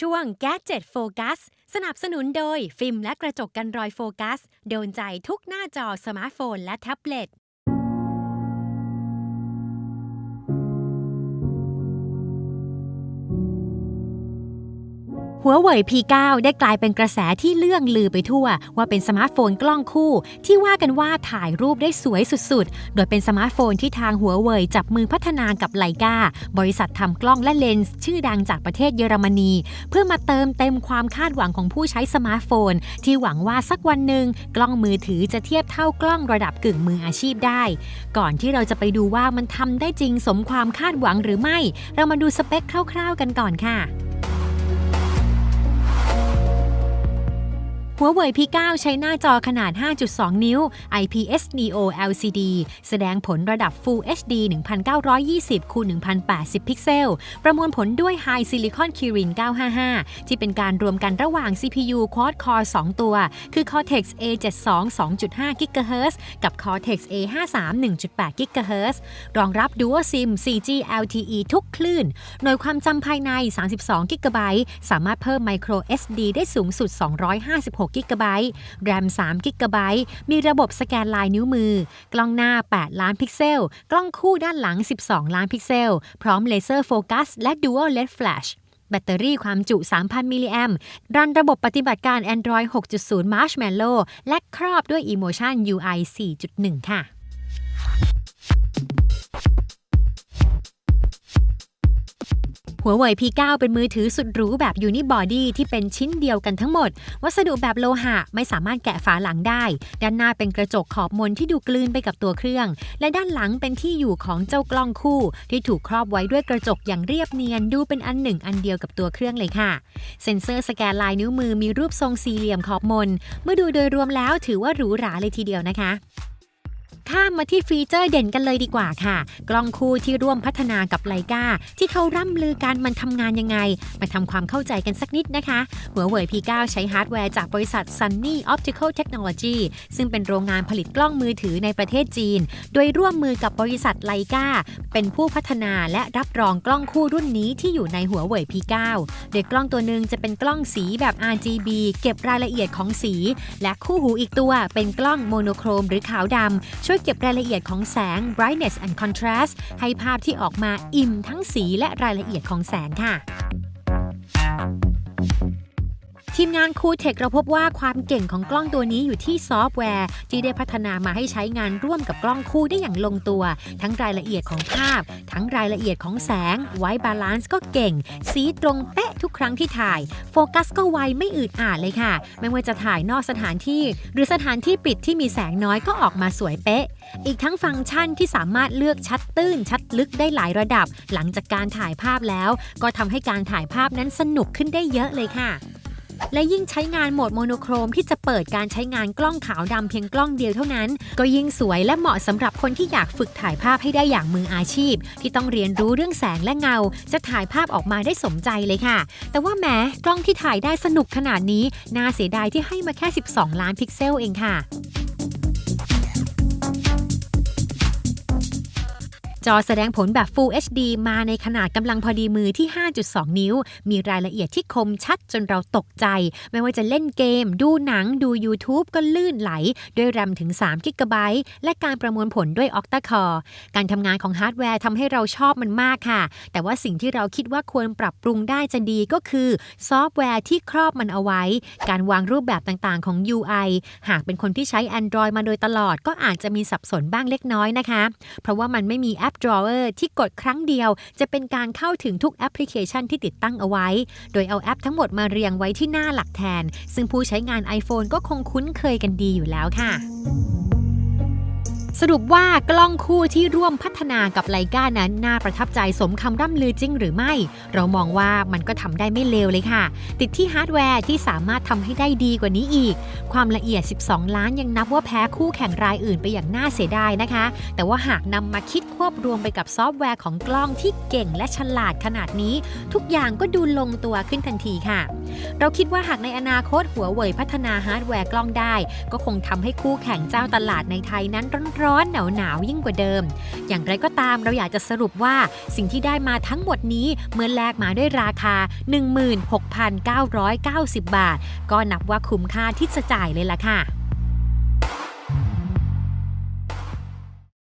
ช่วง Gadget Focus สนับสนุนโดยฟิล์มและกระจกกันรอยโฟกัส โดนใจทุกหน้าจอสมาร์ทโฟนและแท็บเล็ต หัวเว่ย P9 ได้กลายเป็นกระแสที่เลื่องลือไปทั่ว ว่าเป็นสมาร์ทโฟนกล้องคู่ ที่ว่ากันว่าถ่ายรูปได้สวยสุดๆ โดยเป็นสมาร์ทโฟนที่ทางหัวเว่ยจับมือพัฒนากับไลกาบริษัททำกล้องและเลนส์ชื่อดังจากประเทศเยอรมนี เพื่อมาเติมเต็มความคาดหวังของผู้ใช้สมาร์ทโฟน ที่หวังว่าสักวันหนึ่งกล้องมือถือจะเทียบเท่ากล้องระดับกึ่งมืออาชีพได้ ก่อนที่เราจะไปดูว่ามันทำได้จริงสมความคาดหวังหรือไม่ เรามาดูสเปคคร่าว ๆ กันก่อนค่ะ หัวเว่ย P9 ใช้หน้าจอขนาด 5.2 นิ้ว IPS Neo LCD แสดงผลระดับ Full HD 1920คูณ1080 พิกเซล ประมวลผลด้วย High Silicon Kirin 955 ที่เป็นการรวมกันระหว่าง CPU Quad Core 2 ตัว คือ Cortex A72 2.5 GHz กับ Cortex A53 1.8 GHz รองรับ Dual SIM 4G LTE ทุกคลื่น หน่วยความจำภายใน 32 GB สามารถเพิ่ม Micro SD ได้สูงสุด 256กิกะไบต์แรม3กิกะไบต์มีระบบสแกนลายนิ้วมือ กล้องหน้า 8 ล้านพิกเซล กล้องคู่ด้านหลัง 12 ล้านพิกเซล พร้อมเลเซอร์โฟกัสและ Dual LED Flash แบตเตอรี่ความจุ 3,000 มิลลิแอมรันระบบปฏิบัติการ Android 6.0 Marshmallow และครอบด้วย Emotion UI 4.1 ค่ะ หัวเว่ย P9 เป็นมือถือสุดหรูแบบยูนิบอดี้ที่เป็นชิ้นเดียวกันทั้งหมด วัสดุแบบโลหะไม่สามารถแกะฝาหลังได้ ด้านหน้าเป็นกระจกขอบมนที่ดูกลืนไปกับตัวเครื่อง และด้านหลังเป็นที่อยู่ของเจ้ากล้องคู่ ที่ถูกครอบไว้ด้วยกระจกอย่างเรียบเนียนดูเป็นอันหนึ่งอันเดียวกับตัวเครื่องเลยค่ะ เซ็นเซอร์สแกนลายนิ้วมือมีรูปทรงสี่เหลี่ยมขอบมน เมื่อดูโดยรวมแล้วถือว่าหรูหราเลยทีเดียวนะคะ ข้ามมาที่ฟีเจอร์เด่นกันเลยดีกว่าค่ะ กล้องคู่ที่ร่วมพัฒนากับไลกาที่เขาร่ำลือกันมันทำงานยังไง มาทำความเข้าใจกันสักนิดนะคะ หัวเว่ย P9 ใช้ฮาร์ดแวร์จากบริษัท Sunny Optical Technology ซึ่งเป็นโรงงานผลิตกล้องมือถือในประเทศจีน โดยร่วมมือกับบริษัทไลกาเป็นผู้พัฒนาและรับรองกล้องคู่รุ่นนี้ที่อยู่ในหัวเว่ย P9 โดยกล้องตัวหนึ่งจะเป็นกล้องสีแบบ RGB เก็บรายละเอียดของสี และคู่หูอีกตัวเป็นกล้องโมโนโครม หรือขาวดำช่วยเก็บรายละเอียดของแสง brightness and contrast ให้ภาพที่ออกมาอิ่มทั้งสีและรายละเอียดของแสงค่ะ ทีมงานคูเทคเราพบว่าความเก่งของกล้องตัวนี้อยู่ที่ซอฟต์แวร์ ที่ได้พัฒนามาให้ใช้งานร่วมกับกล้องคู่ได้อย่างลงตัว ทั้งรายละเอียดของภาพ ทั้งรายละเอียดของแสง ไว้บาลานซ์ก็เก่ง สีตรงเป๊ะทุกครั้งที่ถ่าย โฟกัสก็ไวไม่อืดอาดเลยค่ะ ไม่ว่าจะถ่ายนอกสถานที่ หรือสถานที่ปิดที่มีแสงน้อยก็ออกมาสวยเป๊ะ อีกทั้งฟังก์ชันที่สามารถเลือกชัดตื้น ชัดลึกได้หลายระดับ หลังจากการถ่ายภาพแล้ว ก็ทำให้การถ่ายภาพนั้นสนุกขึ้นได้เยอะเลยค่ะ และยิ่งใช้งานโหมดโมโนโครมที่จะเปิดการใช้งานกล้องขาวดำเพียงกล้องเดียวเท่านั้น ก็ยิ่งสวยและเหมาะสำหรับคนที่อยากฝึกถ่ายภาพให้ได้อย่างมืออาชีพ ที่ต้องเรียนรู้เรื่องแสงและเงา จะถ่ายภาพออกมาได้สมใจเลยค่ะ แต่ว่าแหม้กล้องที่ถ่ายได้สนุกขนาดนี้น่าเสียดายที่ให้มาแค่ 12 ล้านพิกเซลเองค่ะ จอแสดงผลแบบ Full HD มาในขนาดกำลังพอดีมือที่ 5.2 นิ้ว มีรายละเอียดที่คมชัดจนเราตกใจ ไม่ว่าจะเล่นเกม ดูหนังดู YouTube ก็ลื่นไหล ด้วยแรมถึง3 g b และการประมวลผลด้วย Octa Core การทำงานของฮาร์ดแวร์ทำให้เราชอบมันมากค่ะ แต่ว่าสิ่งที่เราคิดว่าควรปรับปรุงได้จะดีก็คือซอฟต์แวร์ที่ครอบมันเอาไว้ การวางรูปแบบต่างๆของ UI หากเป็นคนที่ใช้ Android มาโดยตลอด ก็อาจจะมีสับสนบ้างเล็กน้อยนะคะ เพราะว่ามันไม่มีแอป Drawer ที่กดครั้งเดียว จะเป็นการเข้าถึงทุกแอปพลิเคชันที่ติดตั้งเอาไว้ โดยเอาแอปทั้งหมดมาเรียงไว้ที่หน้าหลักแทน ซึ่งผู้ใช้งาน iPhone ก็คงคุ้นเคยกันดีอยู่แล้วค่ะ สรุปว่ากล้องคู่ที่ร่วมพัฒนากับไลกานั้นน่าประทับใจสมคำร่ำลือจริงหรือไม่ เรามองว่ามันก็ทำได้ไม่เลวเลยค่ะ ติดที่ฮาร์ดแวร์ที่สามารถทำให้ได้ดีกว่านี้อีก ความละเอียด 12 ล้านยังนับว่าแพ้คู่แข่งรายอื่นไปอย่างน่าเสียดายนะคะ แต่ว่าหากนำมาคิดควบรวมไปกับซอฟต์แวร์ของกล้องที่เก่งและฉลาดขนาดนี้ ทุกอย่างก็ดูลงตัวขึ้นทันทีค่ะ เราคิดว่าหากในอนาคตหัวเว่ยพัฒนาฮาร์ดแวร์กล้องได้ ก็คงทำให้คู่แข่งเจ้าตลาดในไทยนั้นร้อนร้อนหนาวหนาวยิ่งกว่าเดิม อย่างไรก็ตามเราอยากจะสรุปว่าสิ่งที่ได้มาทั้งหมดนี้เมื่อแลกมาด้วยราคา 16,990 บาท ก็นับว่าคุ้มค่าที่จะจ่ายเลยล่ะค่ะ